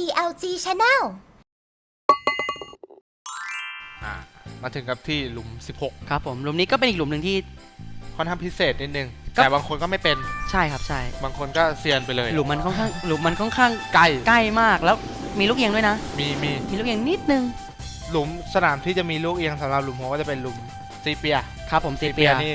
ELG Channel อ่ามาถึงกับที่หลุมครับผมหลุมนี้ก็เป็นอีกหลุมหนึ่งที่16ค่อนข้างพิเศษนิดนึง ก็ แต่บางคนก็ไม่เป็น ใช่ครับใช่ บางคนก็เซียนไปเลย หลุมมันค่อนข้างหลุมมันค่อนข้างใกล้ ใกล้มากแล้วมีลูกเอียงด้วยนะ มีมีมีลูกเอียงนิดนึง หลุมสนามที่จะมีลูกเอียงสำหรับหลุมหัวก็จะเป็นหลุมซีเปีย ครับผมเซเปียนี่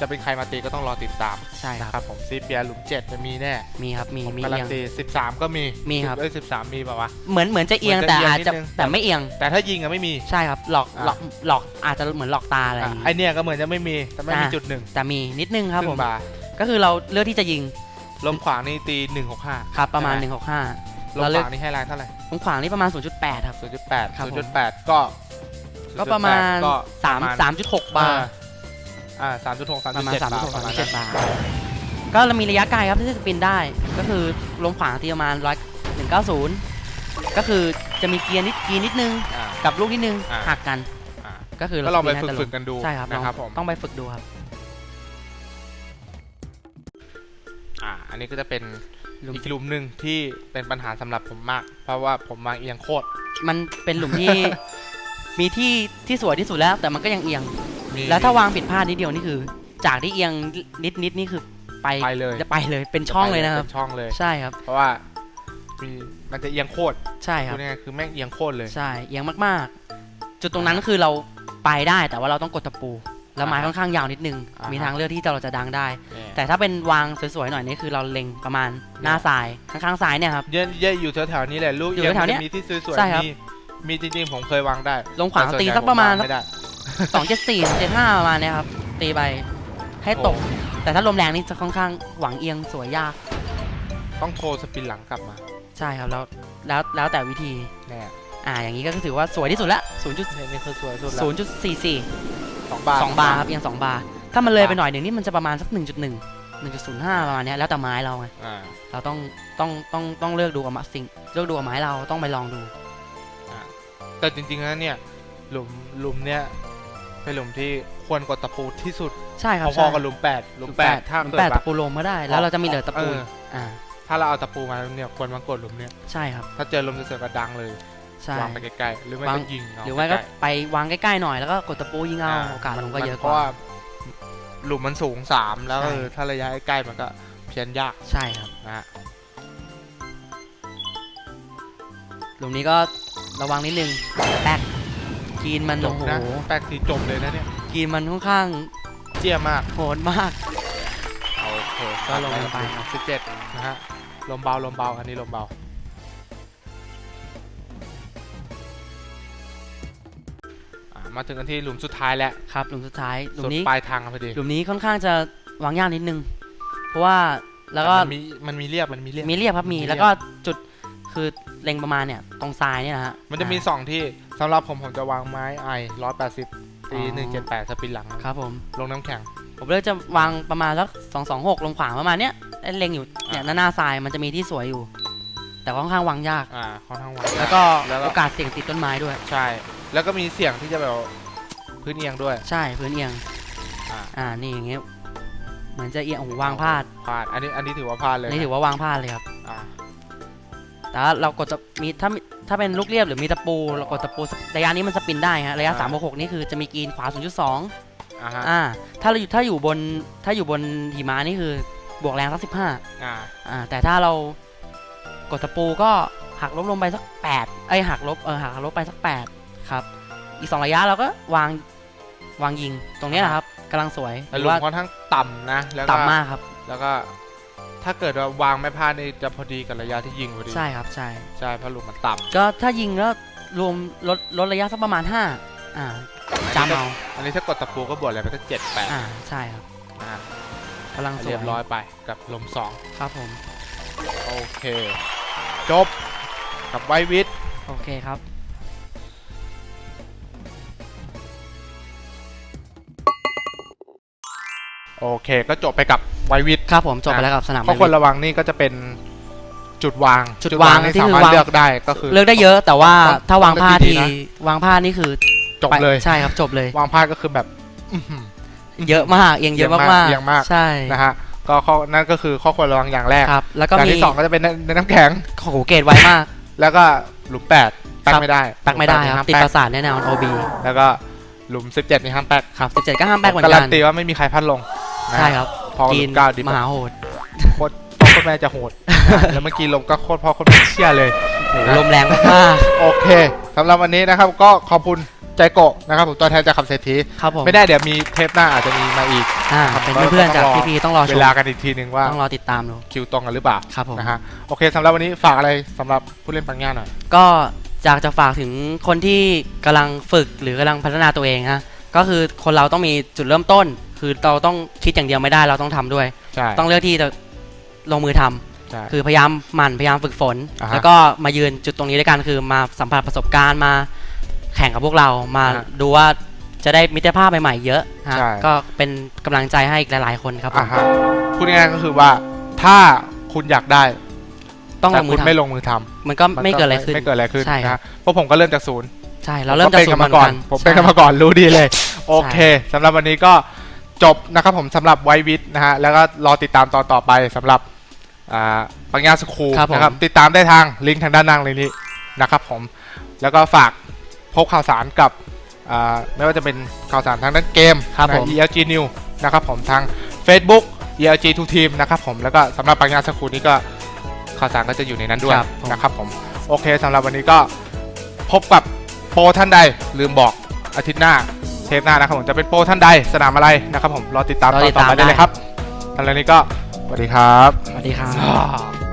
จะเป็นใครมาตีก็ต้องรอติดตามใช่นะครับผมซีเปียหลุม7จะมีแน่มีครับมีผมมีการัเอีนยง ตี13ก็มีมีครับ เอ้ย13มีป่าวะ เหมือนเหมือนจะเอียงเหมือนแต่จะเอียงอาจจะนิดนึง แต่ไม่เอียงแต่ถ้ายิงอะไม่มี ใช่ครับหลอกอ่าหลอกหลอกอาจจะเหมือนหลอกตาอะไรออะย่างงี้ ไอเนี่ยก็เหมือนจะไม่มีแต่ไม่มีอ่า จุดหนึ่งแต่มีนิดนึงครับคผรึ่มงบาร์ก็คือเราเลือกที่จะยิงลมขวางนี่ตี165ครับประมาณใช่ไหม165 ลมเราเลืขอก วางนี่ให้ไลน์เท่าไหร่ตรงขวางนี่ประมาณ 0.8 ครับ0.8ครับผม0.8ก็ก็ประมาณ 0.8ก็3 3.6 บาร์ อ่า3.6ประมาณ3.7 3บา6ร์ประมาณ3นั้น7บาทก็เรามีระยะไกลครับที่จะสปินได้ ก็คือลมขวางตีประมาณ100 190ก็คือจะมีเกียร์นิดเกียร์นิดนึง อ่า กับลูกนิดนึงอ่า หักกัน อ่า ก็คือก็ลองไปสปินด้ฝึกๆกันดูใช่ครับนะครับลองผม ต้องไปฝึกดูครับอ่าอันนี้ก็จะเป็นหลุมอีกหลุมหนึ่งที่เป็นปัญหาสำหรับผมมาก เพราะว่าผมมาเอียงโคตรมันเป็นหลุมที่ มีที่ที่สวยที่สุดแล้ว แต่มันก็ยังเอียง มีแล้วถ้าวางผิดพลาดนิดเดียวนี่คือ จากที่เอียงนิดนิดนี่คือไปไปเลย จะไปเลยเป็นช่องเลยนะครับป็ช่องเลย ใช่ครับ เพราะว่ามีมันจะเอียงโคตรใช่คพูรัดบง่ายๆคือแม่งเอียงโคตรเลยใช่เอียงมากๆ จุดตรงนั้นคือเราไปได้แต่ว่าเราต้องกดตะปู แล้วไม้อ่าฮะค่อนข้างยาวนิดนึงอ่าฮะมีทางเลือกที่เราจะดังได้เนี่ยแต่ถ้าเป็นวางสวยๆหน่อยนี่คือเราเล็งประมาณหน้าซ้ายข้างๆซ้ายเนี่ยครับเยอะเยอะอยู่แถวๆนี้แหละลูกอยู่เอียงแถวๆมันเนี้ยจะมีที่สวยใช่ครับๆมีมีจริงๆผมเคยวางได้ ลงขวางแส่วนตีใหญ่สักประมาณผวงไม่ได้ สองเจ็ดสี่เจ็ดห้าประมาณเนี้ยครับ ตีไปให้ตก แต่ถ้าลมแรงนี่จะค่อนข้างหวังเอียงสวยยาก ต้องโทรสปินหลังกลับมา ใช่ครับแล้วแล้วแล้วแต่วิธีแน่อ่าอย่างนี้ก็ถือว่าสวยที่สุดละ0.0.44เนี่ยนี่คือสวยสุดแล้วสองบาท2บาร์ครับเอียง2บาร์ถ้ามันเลยไปหน่อยหนึ่งนี่มันจะประมาณสัก1.1 1.05ประมาณเนี้ยแล้วแต่ไม้เราไงอ่าเราต้องต้องต้องต้องเลือกดูกับมาสิ่งเลือกดูกับไม้เราต้องไปลองดูแต่จริงๆแล้วเนี่ยหลุมหลุมเนี่ย เป็นหลุมที่ควรกดตะปูที่สุดใช่ครับพอใช่ๆกับหลุมแปดหลุมแปดถ้าหลุมเกิดแปดแบตะบปูลมก็ได้ แล้วเราจะมีเหลือตะปูเอออ่าถ้าเราเอาตะปูมาเนี่ยควรมากดหลุมเนี่ยใช่ครับถ้าเจอหลุมสวยๆก็ดังเลยใช่ วางไปใกล้ๆหรือไม่วาง ก็ยิงเาหรือไม่ก็ใล้ไปวางใกล้ๆหน่อยแล้วก็กดตะปูยิงๆเอาอ่โอกาสลงก็มันเยอะเพกราะว่าว่า หลุมมันสูงสามแล้วใช่ เออถ้าระยะใกล้ๆมันก็เพี้ยนยากใช่ครับนะฮะหลุมนี้ก็ระวังนิดนึงแป๊ก กรีนมันจโอ้บโหนะแปดทีจบเลยนะเนี่ย กรีนมันค่อนข้างเจี้ยมาก โหดมากโอเคก็ลงไป สิบเจ็ดนะฮะ ลมเบา ลมเบา อันนี้ลมเบา อะมาถึงกันที่หลุมสุดท้ายแล้วครับหลุมสุดท้ายหลุสุมดนี้ปลายทางพอดีหลุมนี้ค่อนข้างจะวางยากนิดนึง เพราะว่าแล้วก็มันมีมันมีเรียบ มันมีเรียบ มีเรียบครับมีมีเรียบ แล้วก็จุด คือเล็งประมาณเนี่ยตรงทรายเนี่ยนะฮะมันจะมี อ่าสองที่สำหรับผมผมจะวางไม้ไอร้อยแปดสิบตีอ๋อหนึ่งเจ็ดแปดสปินหลัง ครับผม ลงน้ำแข็ง ผมเลยจะวางประมาณสักสองสองหกลงขวางประมาณเนี้ยเล็งอยู่เนี่ยหน้าหน้าทรายมันจะมีที่สวยอยู่ แต่ค่อนข้างวางยาก อ่าค่อนข้างวาง แล้วก็แล้วก็ โอกาสเสี่ยงติดต้นไม้ด้วย ใช่ แล้วก็มีเสียงที่จะแบบพื้นเอียงด้วย ใช่พื้นเอียง อ่า อ่านี่อย่างเงี้ยเหมือนจะเอียงโอ้โหวางพลาดพลาด อันนี้อันนี้ถือว่าพลาดเลยนี่ถือว่าวางพลาดเลยครับ อ่า แต่ว่าเรากดจะมีถ้ามีถ้าเป็นลูกเรียบหรือมีตะปูเรากดตะปูระยะนี้มันสปินได้ฮะระยะอ่า3ามหกนี่คือจะมีกรีนขวา 0.2อ่าฮะอ่าถ้าเราอยู่ถ้าอยู่บนถ้าอยู่บนหิมะนี่คือบวกแรงสักสิบห้าอ่าอ่าแต่ถ้าเรากดตะปูก็หักลบลงไปสักแปดไอยหักลบเออหักลบไปสักแปดครับ อีกสองระยะเราก็วางวางยิงตรงเนี้ยนะครับกำลังสวยหแต่รือหลุมว่าค่อนข้างต่ำนะแล้วก็ต่ำมากครับ แล้วก็ ถ้าเกิดว่าวางไม่พลาดนี่จะพอดีกับระยะที่ยิงพอดีใช่ครับใช่ ใช่เพราะหลุมมันต่ำก็ถ้ายิงแล้วรวมลดลดระยะสักประมาณห้าอ่าจำเอาอันนี้ถ้ากดตะปูก็บวกอะไรไปสักเจ็ดแปดอ่าใช่ครับนะฮะกำลังสวยเรียบร้อยไปกับลมสองครับผม โอเค จบกับไววิท โอเคครับ โอเค ก็จบไปกับไววิทครับผมจบไปแล้วกับสนามข้อควรระวังนี่ก็จะเป็นจุดวางจุดวางนี่ที่สาคือมารถวางเลือกได้ก็คือ เลือกได้เยอะ แต่ว่าต้องถ้าวางพลาดต้องเลืทีอกดีๆนะวางพลาดนี่คือจบเลยไปใช่ครับจบเลย วางพลาดก็คือแบบอื้อหือเยอะมากเอียงเยอะเอียงมากมากเอียงมากใช่นะฮะก็ข้อนั่นก็คือข้อควรระวังอย่างแรกครับ แล้วก็อย่างมีที่สองก็จะเป็นในในน้ำแข็งโอ้โหเกรดไวมาก แล้วก็หลุมแปดแป๊กครับไม่ได้แป๊กไม่ได้หลุครับห้ามติดแป๊ปกระสาทแน่นอน OB แล้วก็หลุมสิบเจ็ดนี่ห้ามแป๊กครับ 17 ก็ห้ามแป๊กเหมือนการักันนตีว่าไม่มีใครพลาดลง นะใช่ครับพอหกิลุนมเก้าดิมหาโหดโคตรพ่อโคตรแม่จะโหดนะแล้วเมื่อกี้ลมก็โคตรพ่อโคตรแม่เชี่ยเลยโอ้โหลมแรงมากโอเคสำหรับวันนี้นะครับก็ขอบคุณใจโกะนะครับผมตัวแทนจากขับเศรษฐีๆครับผมไม่ได้เดี๋ยวมีเทปหน้าอาจจะมีมาอีกอ่าครับเป็นเพื่อนๆจากต้องรอพี่ๆต้องรอชเวมลากันอีกทีนึงว่าต้องรอติดตามดูคิวตรงกันหรือเปล่าครับผมนะฮะโอเคสำหรับวันนี้ฝากอะไรสำหรับผู้เล่นปังย่าหน่อยก็อยากจะฝากถึงคนที่กำลังฝึกหรือกำลังพัฒนาตัวเองฮะก็คือคนเราต้องมีจุดเริ่มต้น คือเราต้องคิดอย่างเดียวไม่ได้เราต้องทำด้วย ใช่ต้องเลือกที่จะลงมือทำใช่ คือพยายามหมั่นพยายามฝึกฝน อ่าฮะแล้วก็มายืนจุดตรงนี้ด้วยกันคือมาสัมผัสประสบการณ์มาแข่งกับพวกเรามาอ่าฮะดูว่าจะได้มิตรภาพใหม่ๆเยอะฮะใช่ ก็เป็นกำลังใจให้อีกหลายๆคนครับผมอ่าฮะพูดง่ายๆก็คือว่าถ้าคุณอยากได้ต้องลแต่งมืคุอณทำไม่ลงมือทำมันก็นไม่เกิดอะไรขึ้น ไม่เกิดอะไรขึ้นใช่ นะฮะเพราะผมก็เริ่มจากศูนย์ ใช่ เราเริ่มจากผศูนย์ก็เหมือนก่อกันนผมเป็นกันมาก่อนรู้ดีเลย โอเคสำหรับวันนี้ก็ จบนะครับผมสำหรับไววิทนะฮะแล้วก็รอติดตามตอนต่อไปสำหรับอ่าปัญญาสคูลครับผม นะครับติดตามได้ทางลิงก์ทางด้านล่างเลยนี้นะครับผมแล้วก็ฝากพบข่าวสารกับอ่าไม่ว่าจะเป็นข่าวสารทางด้านเกมครับนะผม ELG New นะครับผมทาง Facebook ELG Two Team นะครับผมแล้วก็สำหรับปัญญาสคูลนี้ก็ข่าวสารก็จะอยู่ในนั้นด้วยครับผม นะครับผมโอเคสำหรับวันนี้ก็พบกับโปรท่านใดลืมบอกอาทิตย์หน้าเทปหน้านะครับผมจะเป็นโปรท่านใดสนามอะไรนะครับผมรอติดตามรอตอนติดต่อตามไปได้เลยได้ครับสำหรับวันนี้ก็สวัสดีครับ สวัสดีครับอ่า